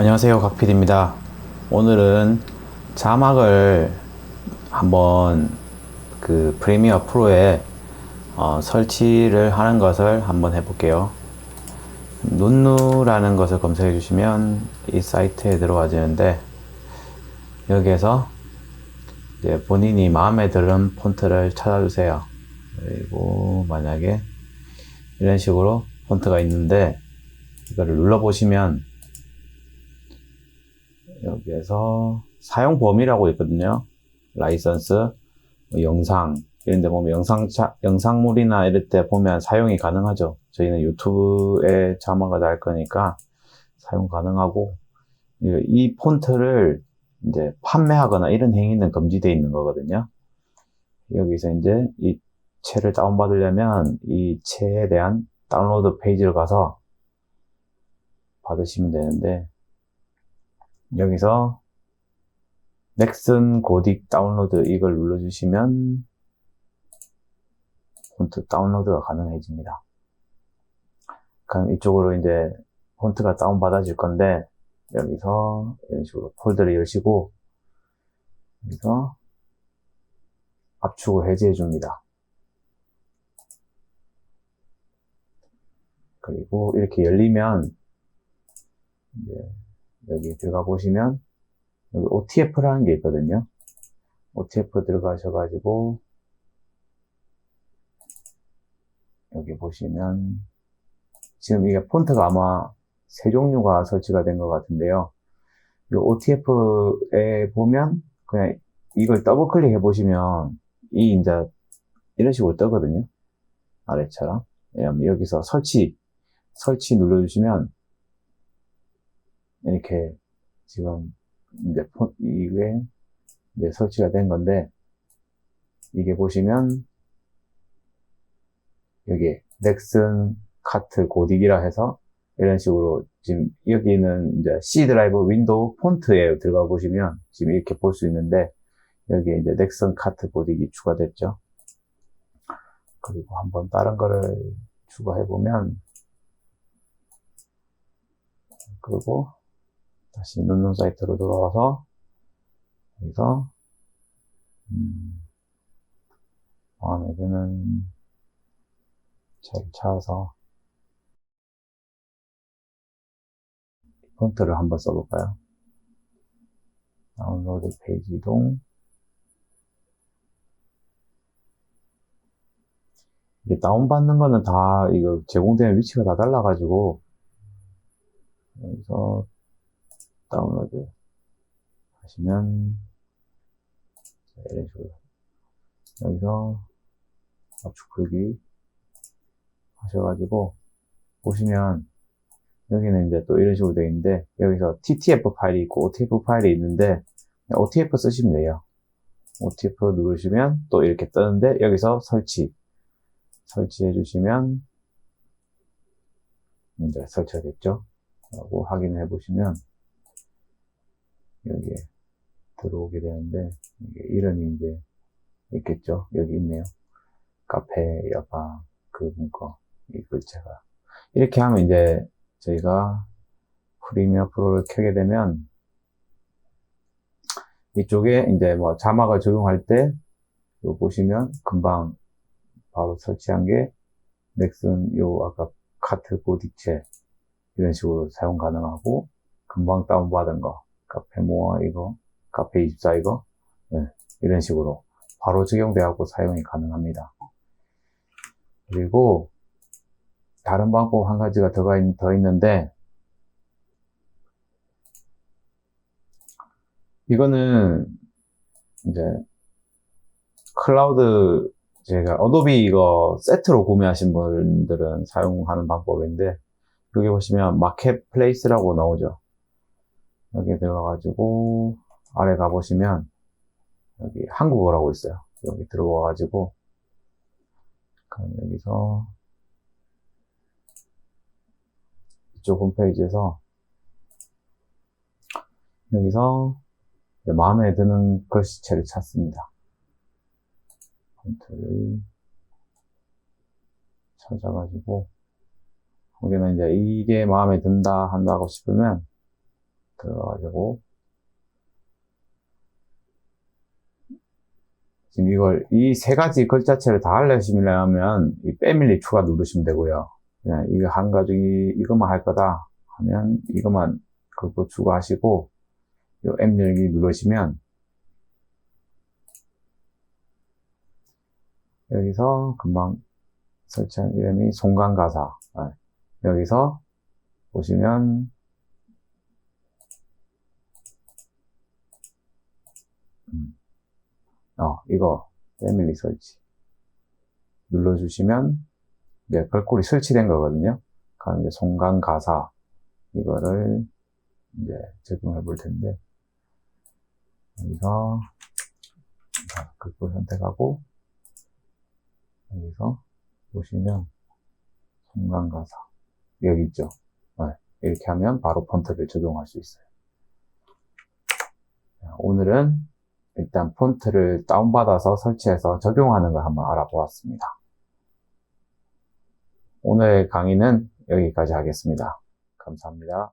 안녕하세요 각필입니다. 오늘은 자막을 한번 그 프리미어 프로에 어, 설치를 하는 것을 한번 해볼게요. 눈누라는 것을 검색해 주시면 이 사이트에 들어와지는데 여기에서 이제 본인이 마음에 드는 폰트를 찾아주세요. 그리고 만약에 이런 식으로 폰트가 있는데 이거를 눌러 보시면 여기에서 사용 범위라고 있거든요. 라이선스, 뭐 영상, 이런 데 보면 영상, 자, 영상물이나 이럴 때 보면 사용이 가능하죠. 저희는 유튜브에 자막을 달 거니까 사용 가능하고, 이 폰트를 이제 판매하거나 이런 행위는 금지되어 있는 거거든요. 여기서 이제 이 채를 다운받으려면 이 채에 대한 다운로드 페이지를 가서 받으시면 되는데, 여기서 넥슨 고딕 다운로드 이걸 눌러주시면 폰트 다운로드가 가능해집니다. 그럼 이쪽으로 이제 폰트가 다운받아질 건데 여기서 이런 식으로 폴더를 여시고 여기서 압축을 해제해 줍니다. 그리고 이렇게 열리면 이제 여기 들어가 보시면 여기 OTF라는 게 있거든요. OTF 들어가셔가지고 여기 보시면 지금 이게 폰트가 아마 세 종류가 설치가 된 것 같은데요. 이 OTF에 보면 그냥 이걸 더블 클릭해 보시면 이 이제 이런 식으로 뜨거든요. 아래처럼. 여기서 설치 설치 눌러주시면 이렇게 지금 이제 폰, 이게 이제 설치가 된 건데 이게 보시면 여기 넥슨 카트 고딕이라 해서 이런 식으로 지금 여기는 이제 C 드라이브 윈도우 폰트에 들어가 보시면 지금 이렇게 볼 수 있는데 여기에 이제 넥슨 카트 고딕이 추가됐죠. 그리고 한번 다른 거를 추가해 보면 그리고 다시 눈눈 사이트로 돌아와서 여기서 음, 마음에 드는 잘 찾아서 폰트를 한번 써볼까요? 다운로드 페이지 이동 이게 다운받는 거는 다 이거 제공되는 위치가 다 달라가지고 여기서 다운로드 하시면 자, 이런 식으로 여기서 압축 풀기 하셔가지고 보시면 여기는 이제 또 이런 식으로 되어 있는데 여기서 TTF 파일이 있고 OTF 파일이 있는데 OTF 쓰시면 돼요. OTF 누르시면 또 이렇게 뜨는데 여기서 설치 설치해 주시면 이제 설치가 됐죠. 라고 확인해 보시면 여기에 들어오게 되는데 이름이 이제 있겠죠. 여기 있네요. 카페 여방 그 문구 이 글자가 이렇게 하면 이제 저희가 프리미어 프로를 켜게 되면 이쪽에 이제 뭐 자막을 적용할 때 이거 보시면 금방 바로 설치한 게 넥슨 요 아까 카트 고딕체 이런 식으로 사용 가능하고 금방 다운받은 거 카페 모아 이거, 카페 24 이거, 네, 이런 식으로 바로 적용되고 사용이 가능합니다. 그리고 다른 방법 한 가지가 더, 있, 더 있는데 이거는 이제 클라우드 제가 어도비 이거 세트로 구매하신 분들은 사용하는 방법인데 여기 보시면 마켓플레이스라고 나오죠. 여기 들어가가지고 아래 가보시면 여기 한국어라고 있어요. 여기 들어가가지고 그럼 여기서 이쪽 홈페이지에서 여기서 마음에 드는 글씨체를 찾습니다. 폰트를 찾아가지고 거기는 이제 이게 마음에 든다 한다고 싶으면 들어가지고 지금 이걸 이 세 가지 글자체를 다 알려주시려면 이 패밀리 추가 누르시면 되고요. 그냥 이거 한 가지 이것만 할 거다 하면 이것만 그거 추가하시고 이 M 열기 누르시면 여기서 금방 설치한 이름이 송강가사 네. 여기서 보시면 음. 어, 이거 패밀리 설치 눌러주시면 이제 별꼴이 설치된 거거든요. 그럼 이제 송강 가사 이거를 이제 적용해 볼 텐데 여기서 별꼴 선택하고 여기서 보시면 송강 가사 여기 있죠. 네, 이렇게 하면 바로 폰트를 적용할 수 있어요. 자, 오늘은 일단 폰트를 다운받아서 설치해서 적용하는 걸 한번 알아보았습니다. 오늘 강의는 여기까지 하겠습니다. 감사합니다.